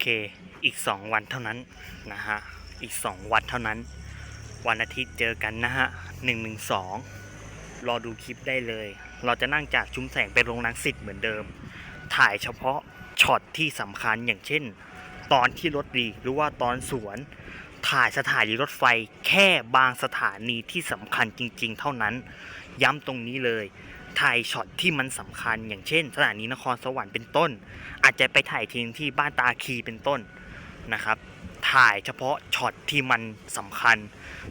เค อีก 2 วันเท่านั้นนะฮะ อีก 2 วันเท่านั้น วันอาทิตย์เจอกันนะฮะ112รอดูคลิปได้เลย เราจะนั่งจากชุมแสงไปโรงนังสิทธิ์เหมือนเดิม ถ่ายเฉพาะช็อตที่สำคัญอย่างเช่น ตอนที่รถรีหรือว่าตอนสวน ถ่ายสถานีรถไฟแค่บางสถานีที่สำคัญจริง ๆ เท่านั้น ย้ำตรงนี้เลย ถ่ายช็อตที่มันสำคัญ อย่างเช่น สถานีนครสวรรค์เป็นต้น อาจจะไปถ่ายทิ้งที่บ้านตาคีเป็นต้นนะครับ ถ่ายเฉพาะช็อตที่มันสำคัญ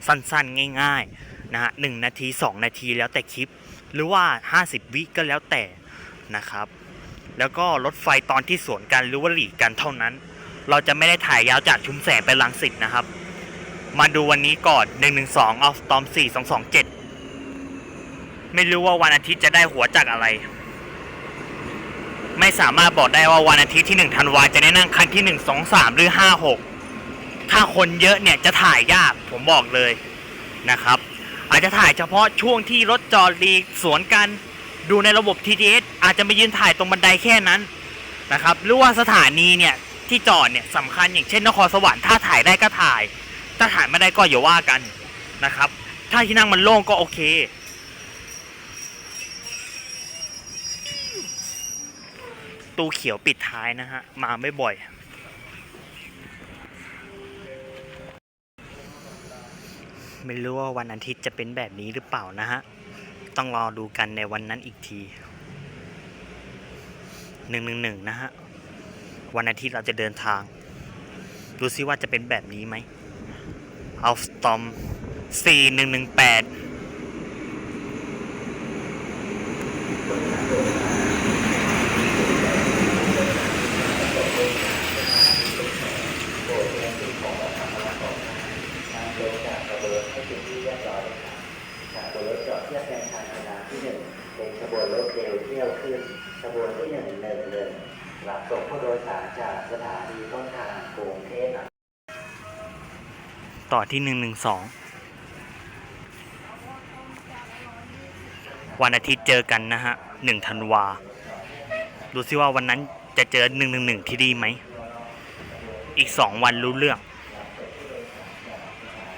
สั้นๆง่ายๆนะฮะหนึ่งนาที 2 นาทีแล้วแต่คลิป หรือว่า 50 วิก็แล้วแต่นะครับ แล้วก็รถไฟตอนที่สวนกันหรือว่าหลีกกันเท่านั้น เราจะไม่ได้ถ่ายยาวจากชุมแสงไปลังสิตนะครับ มาดูวันนี้ก่อน 112เอาตอม4227 ไม่รู้ว่าวันอาทิตย์จะได้หัวจากอะไร ไม่สามารถบอกได้ว่าวันอาทิตย์ที่1ธันวาจะได้นั่งคันที่1 2 3หรือ5 6ถ้าคนเยอะเนี่ยจะถ่ายยากผมบอกเลยนะครับ อาจจะถ่ายเฉพาะช่วงที่รถจอดรีสวนกันดูในระบบ TTS อาจจะไปยืนถ่ายตรงบันไดแค่นั้นนะครับหรือว่าสถานีเนี่ยที่จอดเนี่ยสำคัญอย่างเช่นนครสวรรค์ถ้าถ่ายได้ก็ถ่าย ถ้าถ่ายไม่ได้ก็อย่าว่ากันนะครับ ถ้าที่นั่งมันโล่งก็โอเค ตู้เขียวปิดท้ายนะฮะ มาไม่บ่อย ไม่รู้ว่าวันอาทิตย์จะเป็นแบบนี้หรือเปล่านะฮะ ต้องรอดูกันในวันนั้นอีกทีหนึ่งหนึ่งหนึ่งนะฮะ วันอาทิตย์เราจะเดินทาง ดูซิว่าจะเป็นแบบนี้ไหมเอาสตอมสี่หนึ่งหนึ่งแปด ลงจากกระบวนให้ถึงที่เรียบร้อยครับจากบนรถจอดเทียบแทนทางคณะที่หนึ่งเป็น ขบวนรถเร็วเที่ยวขึ้น ขบวนที่หนึ่งหนึ่งหนึ่งรับส่งผู้โดยสารจากสถานีต้นทางกรุงเทพต่อที่หนึ่งหนึ่งสองวันอาทิตย์เจอกันนะฮะหนึ่งธันวาดูซิว่าวันนั้นจะเจอหนึ่งหนึ่งหนึ่งที่ดีไหม อีกสองวันรู้เรื่อง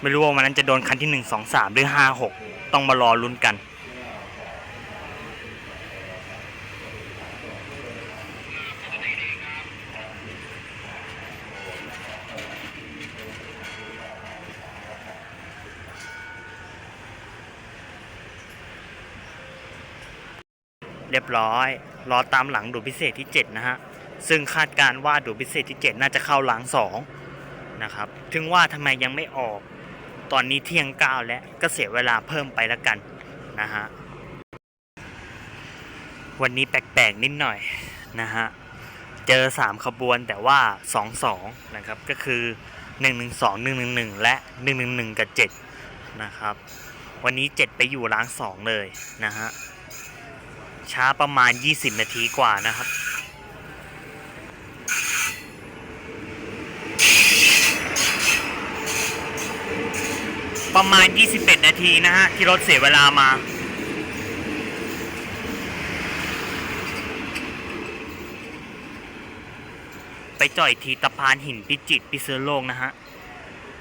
ไม่รู้ว่าวันนั้นจะโดนคันที่หนึ่งสองสามหรือห้าหกต้องมารอลุ้นกัน เรียบร้อยรอตามหลังดูพิเศษที่ 7 นะฮะ ซึ่งคาดการว่าดูพิเศษที่ 7 น่าจะเข้าหลัง2นะครับ ถึงว่าทำไมยังไม่ออก ตอนนี้เที่ยง9แล้วก็เสียเวลาเพิ่มไปแล้วกันนะฮะ วันนี้แปลกๆนิดหน่อยนะฮะ เจอ 3 ขบวนแต่ว่า 2-2 นะครับ ก็คือ 112 111 และ 111 กับ 7 นะครับ วันนี้ 7 ไปอยู่ล้าง 2 เลยนะฮะ ช้าประมาณ 20 นาทีกว่านะครับ ประมาณ 21 นาทีนะฮะ ที่รถเสียเวลามาไปจ่อยทีตะพานหินพิจิตรพิเซอร์โลกนะฮะ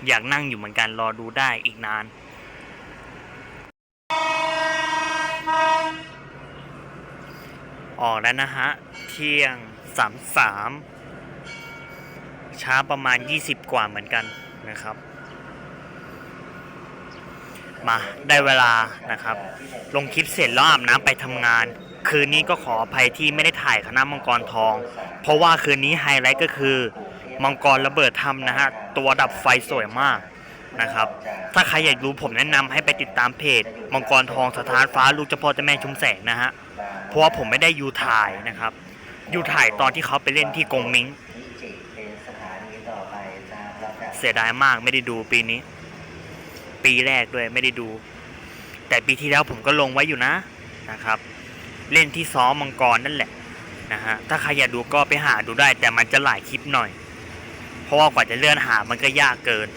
อยากนั่งอยู่เหมือนกันรอดูได้อีกนาน ออกแล้วนะฮะ เที่ยงสามสามช้าประมาณ 20 กว่าเหมือนกันนะครับ มาได้เวลานะครับ ลงคลิปเสร็จแล้วอาบน้ำไปทำงาน คืนนี้ก็ขออภัยที่ไม่ได้ถ่ายคณะมังกรทอง เพราะว่าคืนนี้ไฮไลท์ก็คือ มังกรระเบิดทำนะฮะ ตัวดับไฟสวยมากนะครับ ถ้าใครอยากรู้ผมแนะนำให้ไปติดตามเพจ มังกรทองสถานฟ้าลูกเจ้าพ่อเจ้าแม่ชุมแสงนะฮะ เพราะว่าผมไม่ได้ยูถ่ายนะครับยูถ่ายตอนที่เขาไปเล่นที่กงมิงนิจิเป็นสถานีต่อไปตามลำดับเสียดายมากไม่ได้ดูปีนี้ ปีแรกด้วยไม่ได้ดู แต่ปีที่แล้วผมก็ลงไว้อยู่นะนะครับ เล่นที่ซ้อมมังกรนั่นแหละนะฮะถ้าใครอยากดูก็ไปหาดูได้แต่มันจะหลายคลิปหน่อย เพราะว่ากว่าจะเลื่อนหามันก็ยากเกิน